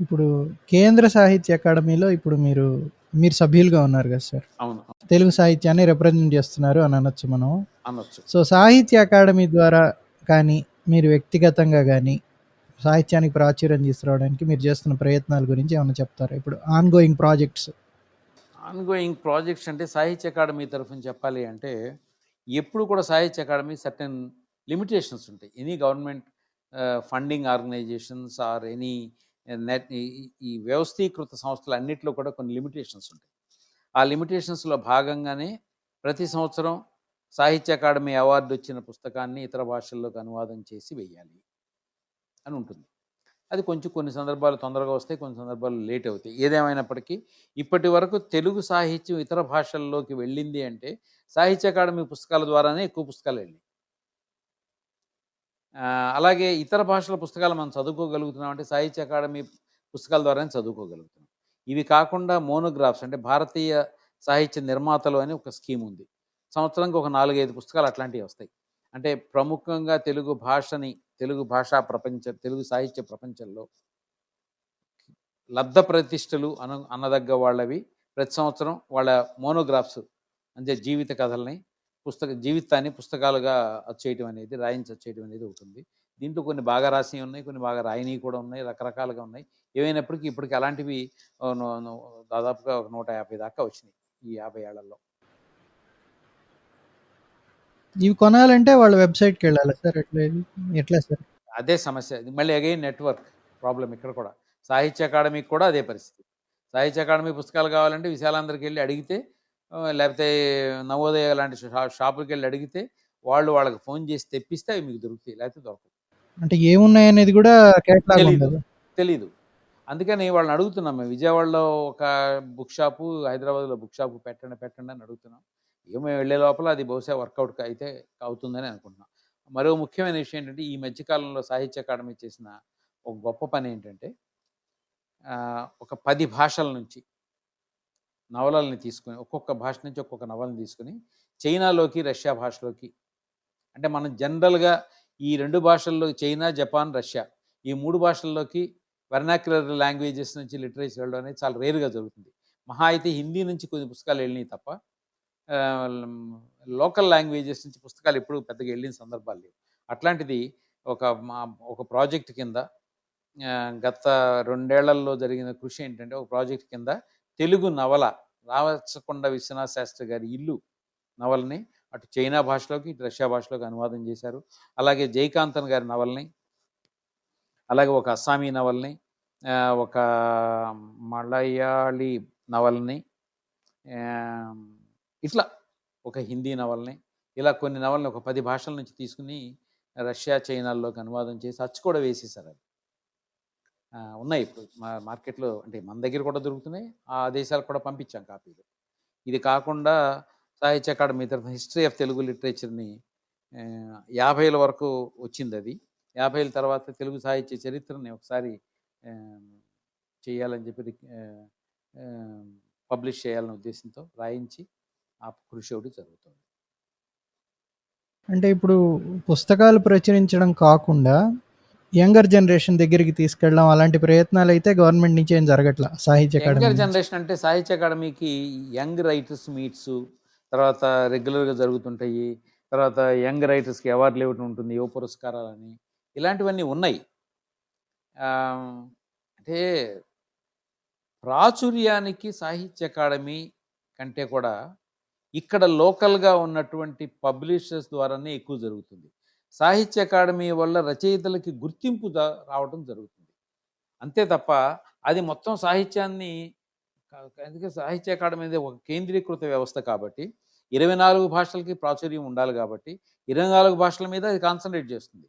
ఇప్పుడు కేంద్ర సాహిత్య అకాడమీలో ఇప్పుడు మీరు మీరు సభ్యులుగా ఉన్నారు కదా సార్. అవును. తెలుగు సాహిత్యాన్ని రిప్రజెంట్ చేస్తున్నారు అని అనొచ్చు మనం. అనొచ్చు. సో సాహిత్య అకాడమీ ద్వారా కానీ మీరు వ్యక్తిగతంగా కానీ సాహిత్యానికి ప్రాచుర్యం తీసుకురావడానికి మీరు చేస్తున్న ప్రయత్నాల గురించి ఏమైనా చెప్తారా? ఇప్పుడు ongoing projects ongoing projects అంటే సాహిత్య అకాడమీ తరఫున చెప్పాలి అంటే ఎప్పుడు కూడా సాహిత్య అకాడమీ సర్టెన్ లిమిటేషన్స్ ఉంటాయి. Any government funding organisations or any net ఈ వ్యవస్థీకృత సంస్థలు అన్నింటిలో కూడా కొన్ని లిమిటేషన్స్ ఉంటాయి. ఆ లిమిటేషన్స్లో భాగంగానే ప్రతి సంవత్సరం సాహిత్య అకాడమీ అవార్డు వచ్చిన పుస్తకాన్ని ఇతర భాషల్లోకి అనువాదం చేసి వెయ్యాలి అని ఉంటుంది. అది కొంచెం కొన్ని సందర్భాలు తొందరగా వస్తాయి కొన్ని సందర్భాలు లేట్ అవుతాయి. ఏదేమైనప్పటికీ ఇప్పటి వరకు తెలుగు సాహిత్యం ఇతర భాషల్లోకి వెళ్ళింది అంటే సాహిత్య అకాడమీ పుస్తకాల ద్వారానే ఎక్కువ పుస్తకాలు వెళ్ళాయి అలాగే ఇతర భాషల పుస్తకాలు మనం చదువుకోగలుగుతున్నాం. అంటే సాహిత్య అకాడమీ పుస్తకాల ద్వారానే చదువుకోగలుగుతున్నాం. ఇవి కాకుండా మోనోగ్రాఫ్స్ అంటే భారతీయ సాహిత్య నిర్మాతలు అని ఒక స్కీమ్ ఉంది. సంవత్సరానికి ఒక నాలుగైదు పుస్తకాలు అట్లాంటివి వస్తాయి. అంటే ప్రముఖంగా తెలుగు భాషని తెలుగు భాషా ప్రపంచ తెలుగు సాహిత్య ప్రపంచంలో లబ్ధ ప్రతిష్టలు అన అన్నదగ్గ వాళ్ళవి. ప్రతి సంవత్సరం వాళ్ళ మోనోగ్రాఫ్స్ అంటే జీవిత కథల్ని పుస్తక జీవితాన్ని పుస్తకాలుగా వచ్చేయటం అనేది రాయించి వచ్చేయటం అనేది ఉంటుంది దీంట్లో కొన్ని బాగా రాసి ఉన్నాయి కొన్ని బాగా రాయనివి కూడా ఉన్నాయి రకరకాలుగా ఉన్నాయి. ఏమైనప్పటికీ ఇప్పటికి అలాంటివి దాదాపుగా ఒక నూట యాభై దాకా వచ్చినాయి ఈ యాభై ఏళ్ళలో. ఇవి కొనాలంటే వాళ్ళ వెబ్సైట్కి వెళ్ళాలి సార్? ఎట్లా? ఎట్లా సార్? అదే సమస్య. మళ్ళీ అగైన్ నెట్వర్క్ ప్రాబ్లం ఇక్కడ కూడా. సాహిత్య అకాడమీకి కూడా అదే పరిస్థితి. సాహిత్య అకాడమీ పుస్తకాలు కావాలంటే విశాలాంధ్రకి వెళ్ళి అడిగితే లేకపోతే నవోదయ లాంటి షాపులకి వెళ్ళి అడిగితే వాళ్ళు వాళ్ళకి ఫోన్ చేసి తెప్పిస్తే అవి మీకు దొరుకుతాయి లేకపోతే దొరకవు. అంటే ఏమున్నాయి అనేది కూడా కేటలాగ్ తెలీదు అందుకని వాళ్ళని అడుగుతున్నాం మేము. విజయవాడలో ఒక బుక్ షాపు హైదరాబాద్లో బుక్ షాపు పెట్టండి పెట్టండి అని అడుగుతున్నాం. ఇక మేము వెళ్ళే లోపల అది బహుశా వర్కౌట్ అయితే అవుతుందని అనుకుంటున్నాం. మరో ముఖ్యమైన విషయం ఏంటంటే ఈ మధ్యకాలంలో సాహిత్య అకాడమీ చేసిన ఒక గొప్ప పని ఏంటంటే ఒక పది భాషల నుంచి నవలల్ని తీసుకుని ఒక్కొక్క భాష నుంచి ఒక్కొక్క నవలని తీసుకుని చైనాలోకి రష్యా భాషలోకి. అంటే మనం జనరల్గా ఈ రెండు భాషల్లో చైనా జపాన్ రష్యా ఈ మూడు భాషల్లోకి వెర్నాక్యులర్ లాంగ్వేజెస్ నుంచి లిటరేచర్ వెళ్ళడం అనేది చాలా రేరుగా జరుగుతుంది. మహా అయితే హిందీ నుంచి కొన్ని పుస్తకాలు వెళ్ళినాయి తప్ప లోకల్ లాంగ్వేజెస్ నుంచి పుస్తకాలు ఎప్పుడు పెద్దగా వెళ్ళిన సందర్భాలు లేవు. అట్లాంటిది ఒక ఒక ప్రాజెక్ట్ కింద గత రెండేళ్ళలో జరిగిన కృషి ఏంటంటే ఒక ప్రాజెక్ట్ కింద తెలుగు నవల రావచ్చకొండ విశ్వనాథ శాస్త్రి గారి ఇల్లు నవల్ని అటు చైనా భాషలోకి ఇటు రష్యా భాషలోకి అనువాదం చేశారు. అలాగే జయకాంతన్ గారి నవల్ని అలాగే ఒక అస్సామీ నవల్ని ఒక మలయాళీ నవల్ని ఇట్లా ఒక హిందీ నవల్ని ఇలా కొన్ని నవల్ని ఒక పది భాషల నుంచి తీసుకుని రష్యా చైనాల్లోకి అనువాదం చేసి అచ్చు కూడా వేసేసారు అది. ఉన్నాయి. ఇప్పుడు మా మార్కెట్లో అంటే మన దగ్గర కూడా దొరుకుతున్నాయి. ఆ దేశాలకు కూడా పంపించాం కాపీలు. ఇది కాకుండా సాహిత్య అకాడమీ తరఫున హిస్టరీ ఆఫ్ తెలుగు లిటరేచర్ని యాభైల వరకు వచ్చింది అది యాభైల తర్వాత తెలుగు సాహిత్య చరిత్రని ఒకసారి చేయాలని చెప్పి పబ్లిష్ చేయాలనే ఉద్దేశంతో రాయించి ఆ కృషి ఒకటి జరుగుతుంది. అంటే ఇప్పుడు పుస్తకాలు ప్రచురించడం కాకుండా యంగర్ జనరేషన్ దగ్గరికి తీసుకెళ్ళడం అలాంటి ప్రయత్నాలు అయితే గవర్నమెంట్ నుంచి ఏం జరగట్లా? సాహిత్య అకాడమీ యంగర్. జనరేషన్ అంటే సాహిత్య అకాడమీకి యంగ్ రైటర్స్ మీట్స్ తర్వాత రెగ్యులర్గా జరుగుతుంటాయి తర్వాత యంగ్ రైటర్స్కి అవార్డులు ఇవ్వటం ఉంటుంది యువ పురస్కారాలని ఇలాంటివన్నీ ఉన్నాయి. ఆ, అంటే ప్రాచుర్యానికి సాహిత్య అకాడమీ కంటే కూడా ఇక్కడ లోకల్గా ఉన్నటువంటి పబ్లిషర్స్ ద్వారానే ఎక్కువ జరుగుతుంది. సాహిత్య అకాడమీ వల్ల రచయితలకి గుర్తింపు రావడం జరుగుతుంది. అంతే తప్ప అది మొత్తం సాహిత్యాన్ని ఎందుకంటే అందుకే సాహిత్య అకాడమీ అనేది ఒక కేంద్రీకృత వ్యవస్థ కాబట్టి ఇరవై నాలుగు భాషలకి ప్రాచుర్యం ఉండాలి కాబట్టి ఇరవై నాలుగు భాషల మీద అది కాన్సన్ట్రేట్ చేస్తుంది.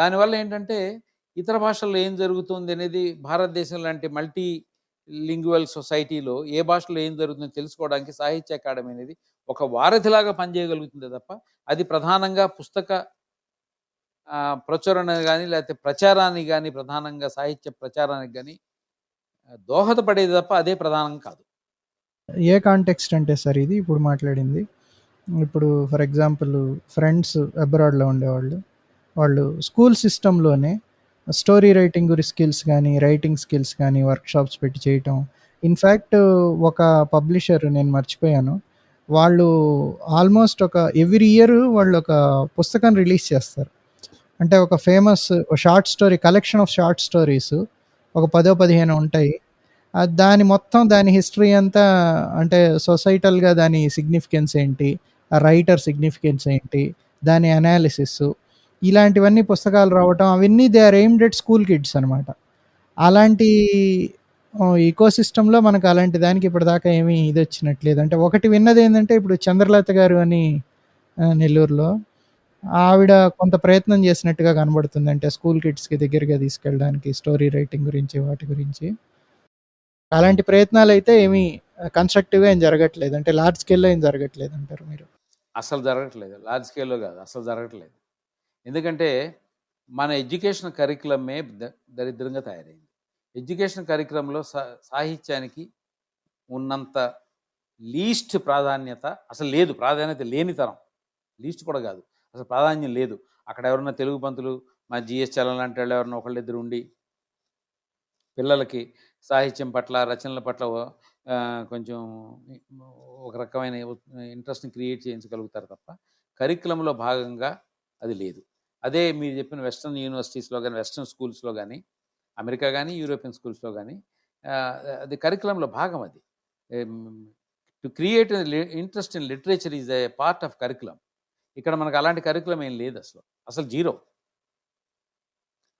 దానివల్ల ఏంటంటే ఇతర భాషల్లో ఏం జరుగుతుంది అనేది భారతదేశం లాంటి మల్టీ లింగ్వల్ సొసైటీలో ఏ భాషలో ఏం జరుగుతుందో తెలుసుకోవడానికి సాహిత్య అకాడమీ అనేది ఒక వారధిలాగా పనిచేయగలుగుతుంది తప్ప అది ప్రధానంగా పుస్తక ప్రచురణ కానీ లేకపోతే ప్రచారానికి కానీ ప్రధానంగా సాహిత్య ప్రచారానికి కానీ దోహదపడేది తప్ప అదే ప్రధానం కాదు. ఏ కాంటెక్స్ట్ అంటే సార్ ఇది? ఇప్పుడు మాట్లాడింది. ఇప్పుడు ఫర్ ఎగ్జాంపుల్ ఫ్రెండ్స్ అబ్రాడ్లో ఉండేవాళ్ళు. వాళ్ళు స్కూల్ సిస్టంలోనే స్టోరీ రైటింగ్ గురి స్కిల్స్ కానీ రైటింగ్ స్కిల్స్ కానీ వర్క్షాప్స్ పెట్టి చేయటం. ఇన్ఫ్యాక్ట్ ఒక పబ్లిషర్ నేను మర్చిపోయాను. వాళ్ళు ఆల్మోస్ట్ ఒక ఎవ్రీ ఇయర్ వాళ్ళు ఒక పుస్తకం రిలీజ్ చేస్తారు. అంటే ఒక famous short story collection of short stories ఒక పదో పదిహేను ఉంటాయి. దాని మొత్తం దాని హిస్టరీ అంతా అంటే సొసైటల్గా దాని సిగ్నిఫికెన్స్ ఏంటి? ఆ రైటర్ సిగ్నిఫికెన్స్ ఏంటి? దాని అనాలిసిస్ ఇలాంటివన్నీ పుస్తకాలు రావటం అవన్నీ they are aimed at school kids అనమాట అలాంటి ఈకో సిస్టంలో మనకు అలాంటి దానికి ఇప్పటిదాకా ఏమీ ఇది వచ్చినట్లేదు. అంటే ఒకటి విన్నది ఏంటంటే ఇప్పుడు చంద్రలత గారు అని నెల్లూరులో ఆవిడ కొంత ప్రయత్నం చేసినట్టుగా కనబడుతుంది. అంటే స్కూల్ కిడ్స్కి దగ్గరగా తీసుకెళ్ళడానికి స్టోరీ రైటింగ్ గురించి వాటి గురించి. అలాంటి ప్రయత్నాలు అయితే ఏమీ కన్స్ట్రక్టివ్గా ఏం జరగట్లేదు. అంటే లార్జ్ స్కేల్లో ఏం జరగట్లేదు అంటారు మీరు? అసలు జరగట్లేదు. లార్జ్ స్కేల్లో కాదు అసలు జరగట్లేదు. ఎందుకంటే మన ఎడ్యుకేషన్ కరికులమే దరిద్రంగా తయారైంది. ఎడ్యుకేషన్ కార్యక్రమంలో సా సాహిత్యానికి ఉన్నంత లీస్ట్ ప్రాధాన్యత అసలు లేదు. ప్రాధాన్యత లేని తరం. లీస్ట్ కూడా కాదు. అసలు ప్రాధాన్యం లేదు. అక్కడ ఎవరన్నా తెలుగు పంతులు మా జిఎస్ చలం లాంటి వాళ్ళు ఎవరన్నా ఒకళ్ళిద్దరు ఉండి పిల్లలకి సాహిత్యం పట్ల రచనల పట్ల కొంచెం ఒక రకమైన ఇంట్రెస్ట్ని క్రియేట్ చేయించగలుగుతారు తప్ప కరికులంలో భాగంగా అది లేదు. అదే మీరు చెప్పిన వెస్ట్రన్ యూనివర్సిటీస్లో కానీ వెస్ట్రన్ స్కూల్స్లో కానీ అమెరికా కానీ యూరోపియన్ స్కూల్స్లో కానీ అది కరికులంలో భాగం అది. To create interest in literature is a part of curriculum. ఇక్కడ మనకు అలాంటి కరికులం ఏం లేదు అసలు. అసలు జీరో.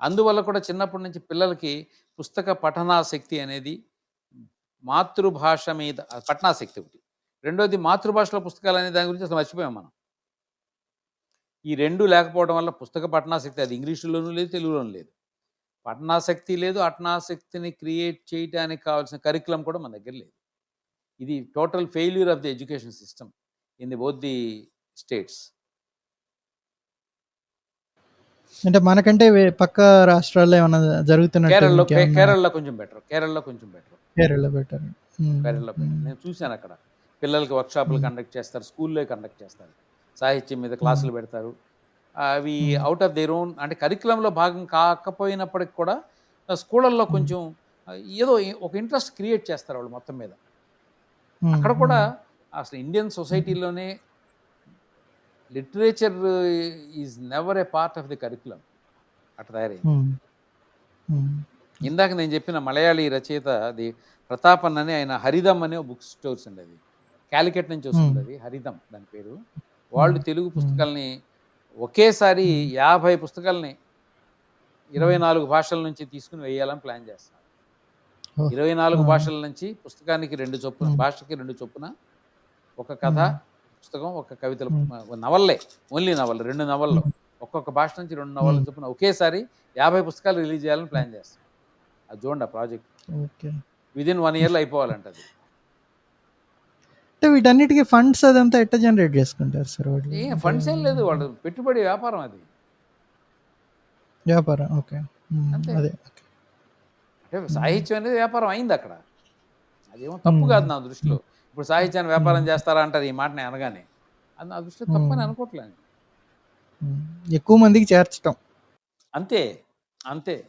అందువల్ల కూడా చిన్నప్పటి నుంచి పిల్లలకి పుస్తక పఠనాశక్తి అనేది మాతృభాష మీద పఠనాశక్తి ఒకటి. రెండోది మాతృభాషలో పుస్తకాలు అనే దాని గురించి అసలు మర్చిపోయాం మనం. ఈ రెండు లేకపోవడం వల్ల పుస్తక పఠనాశక్తి అది ఇంగ్లీషులోనూ లేదు తెలుగులోనూ లేదు. పఠనాసక్తి లేదు. అటనాసక్తిని క్రియేట్ చేయడానికి కావాల్సిన కరికులం కూడా మన దగ్గర లేదు. ఇది total failure of the education system in the both the states. అంటే మనకంటే పక్క రాష్ట్రాల్లో ఏమైనా జరుగుతున్నట్టు కేరళలో కేరళలో కొంచెం బెటర్. కేరళలో కొంచెం బెటర్. కేరళ బెటర్. కేరళలో. నేను చూశాను అక్కడ. పిల్లలకి వర్క్షాపులు కండక్ట్ చేస్తారు. స్కూల్లో కండక్ట్ చేస్తారు. సాహిత్యం మీద క్లాసులు పెడతారు. అవి అవుట్ ఆఫ్ దేర్ ఓన్ అంటే కరికులంలో భాగం కాకపోయినప్పటికి కూడా స్కూళ్ళల్లో కొంచెం ఏదో ఒక ఇంట్రెస్ట్ క్రియేట్ చేస్తారు వాళ్ళు మొత్తం మీద. అక్కడ కూడా అసలు Indian సొసైటీలోనే literature is never a part of the curriculum అట్లా తయారైంది. ఇందాక నేను చెప్పిన మలయాళీ రచయిత అది ప్రతాపన్ అని ఆయన హరిదం అనే బుక్ స్టోర్స్ అండి అది క్యాలికట్ నుంచి వస్తుంది అది హరిదం దాని పేరు. వాళ్ళు తెలుగు పుస్తకాలని ఒకేసారి యాభై పుస్తకాలని ఇరవై నాలుగు భాషల నుంచి తీసుకుని వేయాలని ప్లాన్ చేస్తారు Oh. ఇరవై నాలుగు. భాషల నుంచి పుస్తకానికి రెండు చొప్పున. భాషకి రెండు చొప్పున ఒక కథ. పుస్తకం ఒక కవితలు. నవల్లే ఓన్లీ నవల్ రెండు నవళ్ళు ఒక్కొక్క భాష నుంచి రెండు నవళ్ళు. చొప్పున ఒకేసారి యాభై పుస్తకాలు రిలీజ్ చేయాలని ప్లాన్ చేస్తాం అది చూడండి ఆ ప్రాజెక్ట్ విదిన్ వన్ ఇయర్లో అయిపోవాలంట అది వీటన్నిటికీ ఫండ్స్ అదంతా ఎట్లా జనరేట్ చేసుకుంటారు సార్ వాళ్ళు? ఏ ఫండ్స్ ఏం లేదు వాళ్ళు పెట్టుబడి వ్యాపారం అది. వ్యాపారం ఓకే మ్మ్. అంతే. అదే అంటే సాహిత్యం అనేది వ్యాపారం అయింది అక్కడ. అదేమో తప్పు Hmm. కాదు నా దృష్టిలో. ఇప్పుడు సాహిత్యాన్ని వ్యాపారం చేస్తారా అంటారు ఈ మాటని అనగానే. అది నా దృష్టిలో తప్పని Hmm. అనుకోవట్లేదు. ఎక్కువ మందికి చేర్చడం అంతే అంతే.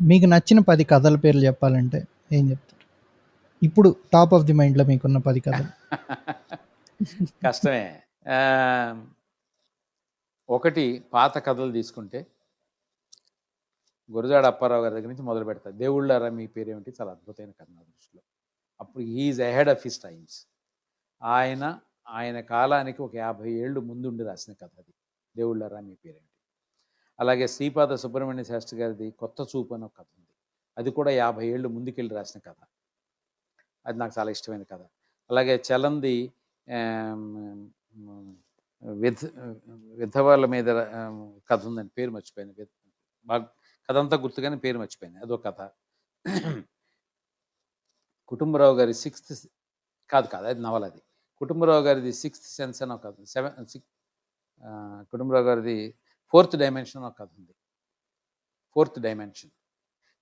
మీకు నచ్చిన పది కథల పేర్లు చెప్పాలంటే ఏం చెప్తారు? ఇప్పుడు టాప్ ఆఫ్ ది మైండ్లో మీకున్న పది కథలు. కష్టమే. ఒకటి పాత కథలు తీసుకుంటే గురజాడ అప్పారావు గారి దగ్గర నుంచి మొదలు పెడతారు దేవుళ్ళారా మీ పేరేమిటి? చాలా అద్భుతమైన కథ నా దృష్టిలో. అప్పుడు he is ahead of his times ఆయన ఆయన కాలానికి ఒక యాభై ఏళ్ళు ముందుండి రాసిన కథ అది. దేవుళ్ళారా మీ పేరేమిటి? అలాగే శ్రీపాద సుబ్రహ్మణ్య శాస్త్రి గారిది కొత్త చూపు అని ఒక కథ ఉంది. అది కూడా యాభై ఏళ్ళు ముందుకెళ్ళి రాసిన కథ. అది నాకు చాలా ఇష్టమైన కథ. అలాగే చలంది విధ విధవాళ్ళ మీద కథ ఉందని పేరు మర్చిపోయాను. కథ అంతా గుర్తుగానే పేరు మర్చిపోయాను అదో కథ. కుటుంబరావు గారి సిక్స్త్ కాదు కాదు అది నవల అది. కుటుంబరావు గారిది సిక్స్త్ సెన్స్ అని ఒక కథ సెవెన్ సిక్స్ కుటుంబరావు గారిది ఫోర్త్ డైమెన్షన్ ఒక కథ ఉంది. Fourth dimension.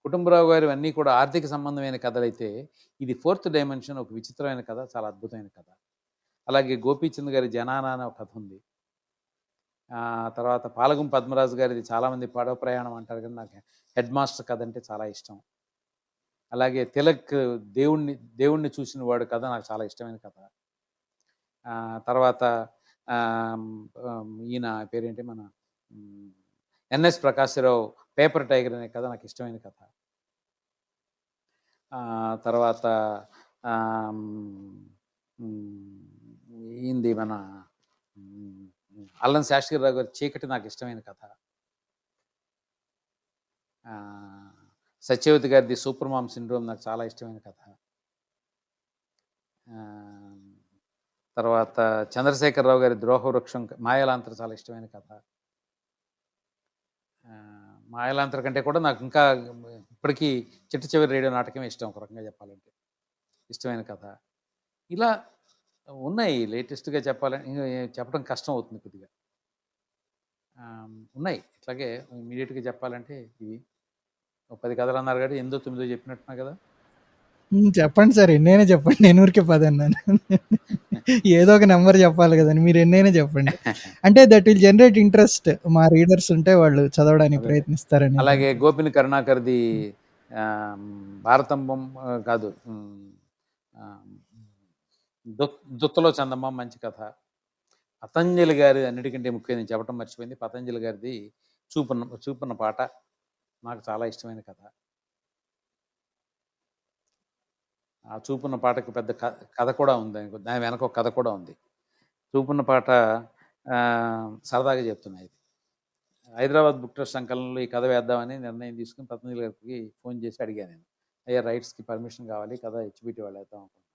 కుటుంబరావు గారి అన్నీ కూడా ఆర్థిక సంబంధమైన కథలైతే ఇది ఫోర్త్ డైమెన్షన్ ఒక విచిత్రమైన కథ చాలా అద్భుతమైన కథ. అలాగే గోపీచంద్ గారి జనానా అనే ఒక కథ ఉంది. తర్వాత పాలగుం పద్మరాజు గారిది చాలామంది పడవ ప్రయాణం అంటారు కానీ నాకు హెడ్ మాస్టర్ కథ అంటే చాలా ఇష్టం. అలాగే తిలక్ దేవుణ్ణి దేవుణ్ణి చూసిన వాడు కథ నాకు చాలా ఇష్టమైన కథ. తర్వాత ఈయన పేరేంటి మన ఎన్ఎస్ ప్రకాశ్రావు పేపర్ టైగర్ అనే కథ నాకు ఇష్టమైన కథ. తర్వాత ఏంది మన అల్లం శాస్త్రి రావు గారి చీకటి నాకు ఇష్టమైన కథ. సత్యవతి గారిది సూపర్ మామ్ సిండ్రోమ్ నాకు చాలా ఇష్టమైన కథ. తర్వాత చంద్రశేఖరరావు గారి ద్రోహ వృక్షం మాయలాంతర చాలా ఇష్టమైన కథ. మాయలాంతర కంటే కూడా నాకు ఇంకా ఇప్పటికీ చిట్ట చివరి రేడియో నాటకమే ఇష్టం ఒక రకంగా చెప్పాలంటే. ఇష్టమైన కథ. ఇలా ఉన్నాయి లేటెస్ట్గా చెప్పాలని చెప్పడం కష్టం అవుతుంది కొద్దిగా. ఉన్నాయి. ఇట్లాగే ఇమీడియట్గా చెప్పాలంటే ఇవి. ఒక పది కథలు అన్నారు కాబట్టి ఎనిమిదో తొమ్మిదో చెప్పినట్టున్నా కదా? చెప్పండి సార్ ఎన్నైనా చెప్పండి. నేను ఊరికే పది అన్నాను. ఏదో ఒక నంబర్ చెప్పాలి కదండీ! మీరు ఎన్నైనా చెప్పండి. అంటే దట్ విల్ జనరేట్ ఇంట్రెస్ట్. మా రీడర్స్ ఉంటే వాళ్ళు చదవడానికి. ప్రయత్నిస్తారని. అలాగే గోపిని కరుణాకర్‌ది భారతంబం కాదు. 'దుత్తలో చందమామ' మంచి కథ. పతంజలి గారి అన్నిటికంటే ముఖ్యంగా నేను చెప్పడం మర్చిపోయింది. పతంజలి గారిది 'చూపున్న చూపున్న పాట' నాకు చాలా ఇష్టమైన కథ. ఆ 'చూపున్న పాట'కి పెద్ద కథ కూడా ఉంది. దాని వెనక ఒక కథ కూడా ఉంది. 'చూపున్న పాట' సరదాగా చెప్తున్నా ఇది. హైదరాబాద్ బుక్ ట్రస్ట్ సంకలనంలో ఈ కథ వేద్దామని నిర్ణయం తీసుకొని పతంజలి గారికి ఫోన్ చేసి అడిగాను నేను. అయ్యా రైట్స్‌కి పర్మిషన్ కావాలి. కథ హెచ్బిటి వాళ్ళు వేద్దాం అనుకుంటున్నాను.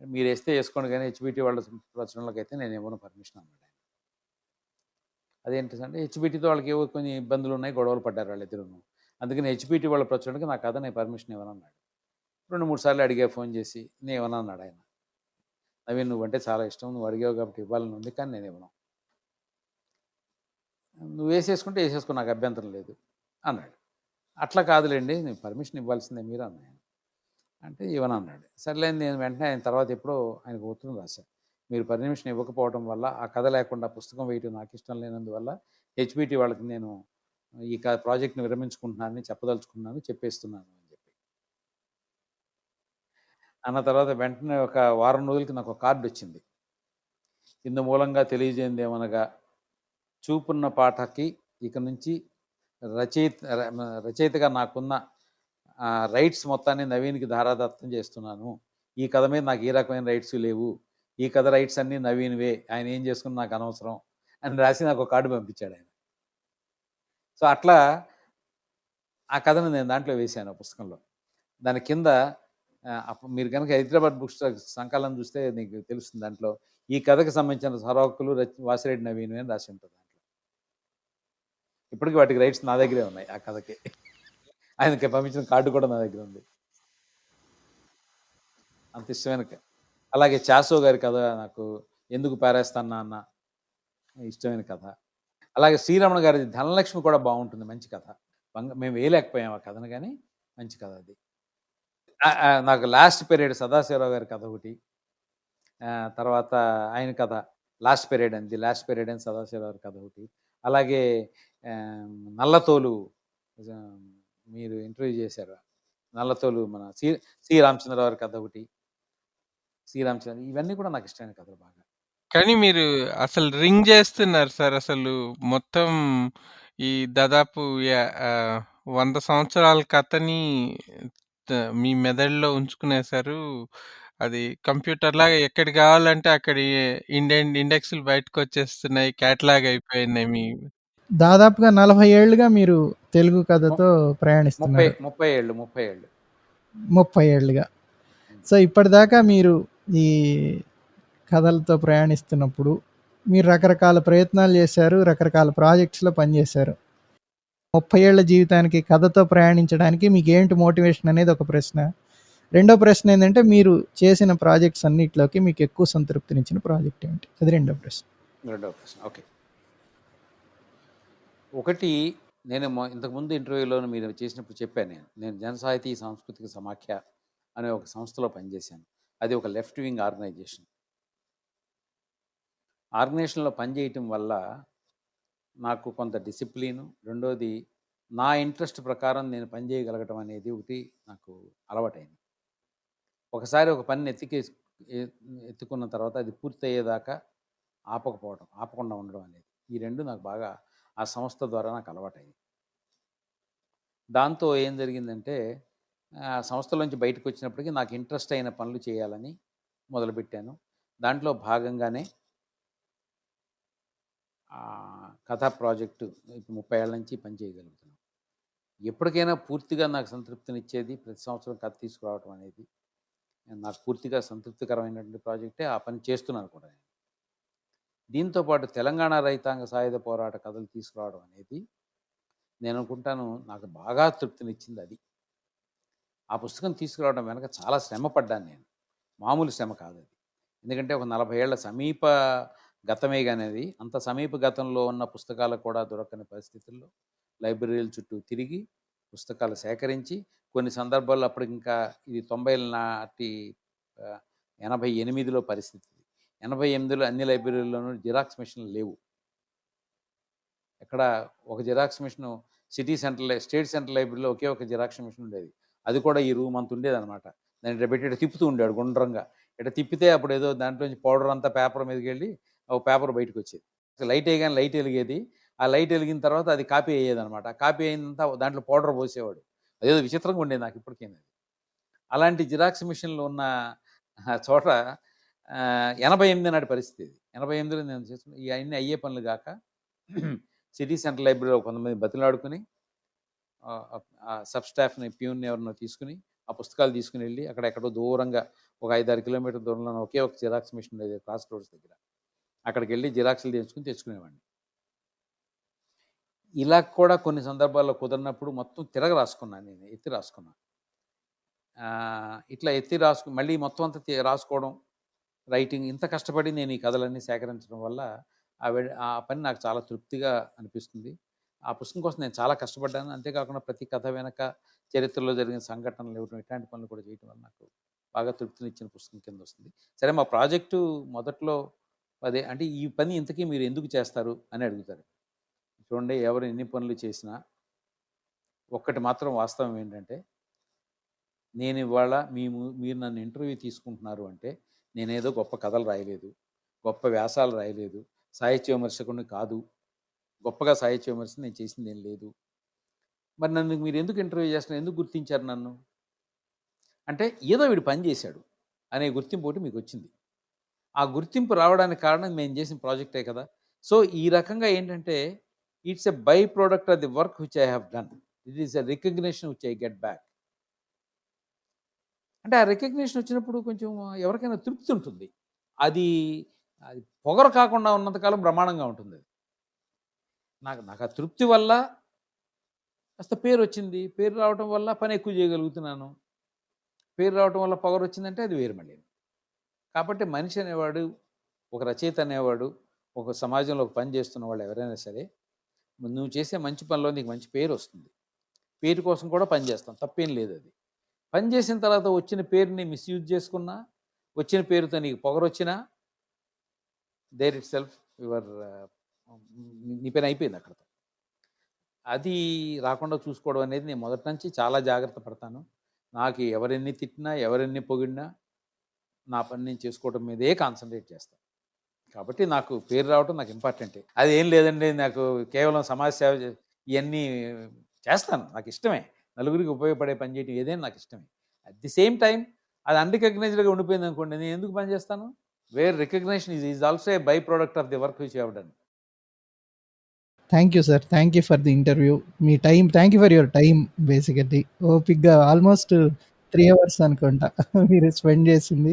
మీరేస్తే వేసుకోండి కానీ హెచ్బిటి వాళ్ళ ప్రచురణలకైతే నేను ఇవ్వను పర్మిషన్ అన్నాడు ఆయన. అదేంటి హెచ్బిటితో వాళ్ళకి ఏవో కొన్ని ఇబ్బందులు ఉన్నాయి. గొడవలు పడ్డారు వాళ్ళిద్దరూ అందుకని హెచ్బిటి వాళ్ళ ప్రచురణకి నా కథ నేను పర్మిషన్ ఇవ్వనన్నాడు. 2, 3 సార్లు అడిగా ఫోన్ చేసి. నేను ఇవ్వనన్నాడు ఆయన. నవీన్ నువ్వంటే చాలా ఇష్టం. నువ్వు అడిగావు కాబట్టి ఇవ్వాలని ఉంది. కానీ నేను ఇవ్వను. నువ్వు వేసేసుకుంటే వేసేసుకో నాకు అభ్యంతరం లేదు అన్నాడు. అట్లా కాదులేండి నేను పర్మిషన్ ఇవ్వాల్సిందే మీరు అన్నాను. అంటే ఇవ్వనన్నాడు. సర్లే నేను వెంటనే ఆయన తర్వాత ఎప్పుడో ఆయనకు ఉత్తరం రాశాను మీరు పర్మిషన్ ఇవ్వకపోవడం వల్ల ఆ కథ లేకుండా పుస్తకం వేయటం నాకు ఇష్టం లేనందువల్ల హెచ్పిటి వాళ్ళకి నేను ఈ ప్రాజెక్ట్‌ని విరమించుకుంటున్నానని చెప్పదలుచుకున్నాను. చెప్పేస్తున్నాను అన్న తర్వాత వెంటనే ఒక వారం రోజులకి నాకు ఒక కార్డు వచ్చింది. ఇందు మూలంగా తెలియజేయందేమనగా చూపున్న పాటకి ఇక నుంచి రచయిత రచయితగా నాకున్న రైట్స్ మొత్తాన్ని నవీన్‌కి ధారాదత్తం చేస్తున్నాను. ఈ కథ మీద నాకు ఏ రకమైన రైట్స్ లేవు. ఈ కథ రైట్స్ అన్నీ నవీన్‌వే. ఆయన ఏం చేసుకుని నాకు అనవసరం అని రాసి నాకు ఒక కార్డు పంపించాడు ఆయన. సో, అట్లా ఆ కథను నేను దాంట్లో వేశాను ఆ పుస్తకంలో. దాని కింద అప్పుడు మీరు కనుక హైదరాబాద్ బుక్ స్టాక్ సంకలనం చూస్తే నీకు తెలుస్తుంది దాంట్లో. ఈ కథకు సంబంధించిన సరోకులు రచి వాసిరెడ్డి నవీన్ అని రాసి ఉంటుంది దాంట్లో. ఇప్పటికి వాటికి రైట్స్ నా దగ్గరే ఉన్నాయి ఆ కథకి. ఆయనకి పంపించిన కార్డు కూడా నా దగ్గర ఉంది. అంత ఇష్టమైన అలాగే చాసో గారి కథ నాకు 'ఎందుకు పారేస్తానా నాన్న' ఇష్టమైన కథ. అలాగే శ్రీరమణ గారి 'ధనలక్ష్మి' కూడా బాగుంటుంది మంచి కథ. మేము వేయలేకపోయాం ఆ కథను కానీ మంచి కథ అది. నాకు లాస్ట్ పీరియడ్ సదాశివరావు గారి కథ ఒకటి. తర్వాత ఆయన కథ 'లాస్ట్ పీరియడ్' అని 'ది లాస్ట్ పీరియడ్' అని సదాశివరావు కథ ఒకటి. అలాగే 'నల్లతోలు' మీరు ఇంటర్వ్యూ చేశారు. 'నల్లతోలు' మన సి సి రామచంద్రరావు గారి కథ ఒకటి. సి రామచంద్ర ఇవన్నీ కూడా నాకు ఇష్టమైన కథలు బాగా. కానీ మీరు అసలు రింగ్ చేస్తున్నారు సార్. అసలు మొత్తం ఈ దాదాపు వంద సంవత్సరాల కథని మీ మెదడులో ఉంచుకునేసారు. అది కంప్యూటర్‌లాగా ఎక్కడికి కావాలంటే అక్కడి ఇండెన్ ఇండెక్స్‌లు బయటకొచ్చేస్తున్నాయి. కేటలాగ్ అయిపోయినాయి మీ దాదాపుగా 40 ఏళ్ళుగా మీరు తెలుగు ము కథతో 30, ప్రయాణిస్తున్నారు. 30 ఏళ్ళు. 30 ఏళ్ళు. 30 ఏళ్ళుగా. హ్మ్. సో, ఇప్పటిదాకా మీరు ఈ కథలతో ప్రయాణిస్తున్నప్పుడు మీరు రకరకాల ప్రయత్నాలు చేశారు. రకరకాల ప్రాజెక్ట్స్‌లో పనిచేశారు. 30 ఏళ్ళ జీవితానికి కథతో ప్రయాణించడానికి మీకేంటి మోటివేషన్ అనేది ఒక ప్రశ్న. రెండో ప్రశ్న ఏంటంటే మీరు చేసిన ప్రాజెక్ట్స్ అన్నిటిలోకి మీకు ఎక్కువ సంతృప్తినిచ్చిన ప్రాజెక్ట్ ఏంటి? అది రెండో ప్రశ్న. రెండవ ప్రశ్న. ఓకే. ఒకటి నేను ఇంతకుముందు ఇంటర్వ్యూలో మీరు చేసినప్పుడు చెప్పాను నేను. నేను జనసాహితీ సాంస్కృతిక సమాఖ్య అనే ఒక సంస్థలో పనిచేశాను. అది ఒక లెఫ్ట్ వింగ్ ఆర్గనైజేషన్. ఆర్గనైజేషన్‌లో పనిచేయటం వల్ల నాకు కొంత డిసిప్లిను. రెండోది నా ఇంట్రెస్ట్ ప్రకారం నేను పని చేయగలగటం అనేది ఒకటి నాకు అలవాటైంది. ఒకసారి ఒక పనిని ఎత్తికే ఎత్తుకున్న తర్వాత అది పూర్తయ్యేదాకా ఆపకపోవడం ఆపకుండా ఉండడం అనేది ఈ రెండు నాకు బాగా ఆ సంస్థ ద్వారా నాకు అలవాటైంది. దాంతో ఏం జరిగిందంటే ఆ సంస్థలోంచి బయటకు వచ్చినప్పటికీ నాకు ఇంట్రెస్ట్ అయిన పనులు చేయాలని మొదలుపెట్టాను. దాంట్లో భాగంగానే కథా ప్రాజెక్టు ఇప్పుడు ముప్పై ఏళ్ళ నుంచి పనిచేయగలుగుతున్నాను ఎప్పటికైనా పూర్తిగా నాకు సంతృప్తినిచ్చేది ప్రతి సంవత్సరం కథ తీసుకురావడం అనేది. నాకు పూర్తిగా సంతృప్తికరమైనటువంటి ప్రాజెక్టే ఆ పని చేస్తున్నాను కూడా నేను. దీంతో పాటు తెలంగాణ రైతాంగ సాయుధ పోరాట కథలు తీసుకురావడం అనేది నేను అనుకుంటాను నాకు బాగా తృప్తినిచ్చింది అది. ఆ పుస్తకం తీసుకురావడం వెనక చాలా శ్రమ పడ్డాను నేను. మామూలు శ్రమ కాదు అది. ఎందుకంటే ఒక నలభై ఏళ్ళ సమీప గతమే కానీ అది అంత సమీప గతంలో ఉన్న పుస్తకాలు కూడా దొరకని పరిస్థితుల్లో లైబ్రరీల చుట్టూ తిరిగి పుస్తకాలు సేకరించి కొన్ని సందర్భాల్లో అప్పటికి ఇంకా ఇది తొంభైల నాటి ఎనభై ఎనిమిదిలో పరిస్థితి. ఎనభై ఎనిమిదిలో అన్ని లైబ్రరీల్లోనూ జిరాక్స్ మిషన్లు లేవు. ఎక్కడ ఒక xerox machine city centre state centre లైబ్రరీలో ఒకే ఒక జిరాక్స్ మిషన్ ఉండేది. అది కూడా ఈ రూమ్ అంత ఉండేది అనమాట దాన్ని ఇట్లా పెట్టి ఇట్లా తిప్పుతూ ఉండేవాడు గుండ్రంగా. ఇట్లా తిప్పితే అప్పుడు ఏదో దాంట్లోంచి పౌడర్ అంతా పేపర్ మీదకి వెళ్ళి ఒక పేపర్ బయటకు వచ్చేది లైట్ వేయగానే లైట్ వెలిగేది. ఆ లైట్ వెలిగిన తర్వాత అది కాపీ అయ్యేది అనమాట కాపీ అయినంత దాంట్లో పౌడర్ పోసేవాడు. అదేదో విచిత్రంగా ఉండేది నాకు ఇప్పటికైనా. అలాంటి జిరాక్స్ మిషన్లు ఉన్న ఆ చోట ఎనభై ఎనిమిది నాటి పరిస్థితి ఇది. ఎనభై ఎనిమిదిలో నేను చేస్తున్న ఈ అన్ని అయ్యే పనులు కాక సిటీ సెంటర్ లైబ్రరీలో కొంతమంది బతిలాడుకుని సబ్ స్టాఫ్ని ప్యూన్ ఎవరినో తీసుకుని ఆ పుస్తకాలు తీసుకుని వెళ్ళి అక్కడ ఎక్కడో దూరంగా ఒక ఐదారు కిలోమీటర్ దూరంలో ఒకే ఒక జిరాక్స్ మిషన్ ఉండేది క్రాస్ రోడ్స్ దగ్గర. అక్కడికి వెళ్ళి జిరాక్స్లు తెచ్చుకుని తెచ్చుకునేవాడిని. ఇలా కూడా కొన్ని సందర్భాల్లో కుదరినప్పుడు మొత్తం తిరగ రాసుకున్నాను నేను ఎత్తి రాసుకున్నాను. ఇట్లా ఎత్తి రాసుకు మళ్ళీ మొత్తం అంతా రాసుకోవడం రైటింగ్ ఇంత కష్టపడి నేను ఈ కథలన్నీ సేకరించడం వల్ల ఆ ఆ పని నాకు చాలా తృప్తిగా అనిపిస్తుంది. ఆ పుస్తకం కోసం నేను చాలా కష్టపడ్డాను. అంతేకాకుండా ప్రతి కథ వెనక చరిత్రలో జరిగిన సంఘటనలు ఇవ్వడం ఇట్లాంటి పనులు కూడా చేయటం వల్ల నాకు బాగా తృప్తినిచ్చిన పుస్తకం కింద వస్తుంది. సరే మా ప్రాజెక్టు మొదట్లో అదే అంటే ఈ పని ఇంతకీ మీరు ఎందుకు చేస్తారు అని అడుగుతారు. చూడండి ఎవరు ఎన్ని పనులు చేసినా ఒక్కటి మాత్రం వాస్తవం ఏంటంటే నేను ఇవాళ మీ మీరు నన్ను ఇంటర్వ్యూ తీసుకుంటున్నారు అంటే నేనేదో గొప్ప కథలు రాయలేదు గొప్ప వ్యాసాలు రాయలేదు సాహిత్య విమర్శకుడిని కాదు గొప్పగా సాహిత్య విమర్శ నేను చేసింది ఏం లేదు. మరి నన్ను మీరు ఎందుకు ఇంటర్వ్యూ చేస్తున్నారు? ఎందుకు గుర్తించారు నన్ను? అంటే ఏదో వీడు పని చేశాడు అనే గుర్తింపు ఒకటి మీకు వచ్చింది. ఆ గుర్తింపు రావడానికి కారణం మేము చేసిన ప్రాజెక్టే కదా. సో ఈ రకంగా ఏంటంటే it's a by product of the work which I have done. It is a recognition which I get back. అంటే ఆ రికగ్నేషన్ వచ్చినప్పుడు కొంచెం ఎవరికైనా తృప్తి ఉంటుంది. అది అది పొగరు కాకుండా ఉన్నంతకాలం బ్రహ్మాండంగా ఉంటుంది అది. నాకు నాకు ఆ తృప్తి వల్ల కాస్త పేరు వచ్చింది. పేరు రావటం వల్ల పని ఎక్కువ చేయగలుగుతున్నాను. పేరు రావటం వల్ల పొగరు వచ్చిందంటే అది వేరు మళ్ళీ. కాబట్టి మనిషి అనేవాడు ఒక రచయిత అనేవాడు ఒక సమాజంలో ఒక పని చేస్తున్న వాళ్ళు ఎవరైనా సరే నువ్వు చేసే మంచి పనిలో నీకు మంచి పేరు వస్తుంది. పేరు కోసం కూడా పని చేస్తాం. తప్పేం లేదు అది. పని చేసిన తర్వాత వచ్చిన పేరుని మిస్యూజ్ చేసుకున్నా వచ్చిన పేరుతో నీకు పొగరొచ్చినా దేర్ ఇట్ సెల్ఫ్ యువర్ నీ పని అయిపోయింది అక్కడతో. అది రాకుండా చూసుకోవడం అనేది నేను మొదటి నుంచి చాలా జాగ్రత్త పడతాను. నాకు ఎవరెన్ని తిట్టినా ఎవరెన్ని పొగిడినా నా పని నేను చేసుకోవడం మీదే కాన్సన్ట్రేట్ చేస్తాను కాబట్టి నాకు పేరు రావడం నాకు ఇంపార్టెంటే అది ఏం లేదండి నాకు కేవలం సమాజ సేవ చే- ఇవన్నీ చేస్తాను నాకు ఇష్టమే. నలుగురికి ఉపయోగపడే పని చేయడం ఏదైనా నాకు ఇష్టమే. అట్ ది సేమ్ టైం అది అన్రికగ్నైజ్డ్గా ఉండిపోయింది అనుకోండి నేను ఎందుకు పని చేస్తాను? Where recognization is is also a by product of the work which have done thank you sir thank you for the interview me time thank you for your time basically ఓపిక్గా almost three hours అనుకుంటా మీరు spend చేసింది.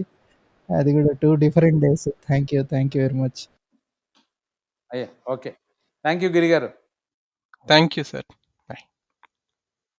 అది కూడా two different days thank you thank you very much అయ్యా okay thank you Giri garu thank you sir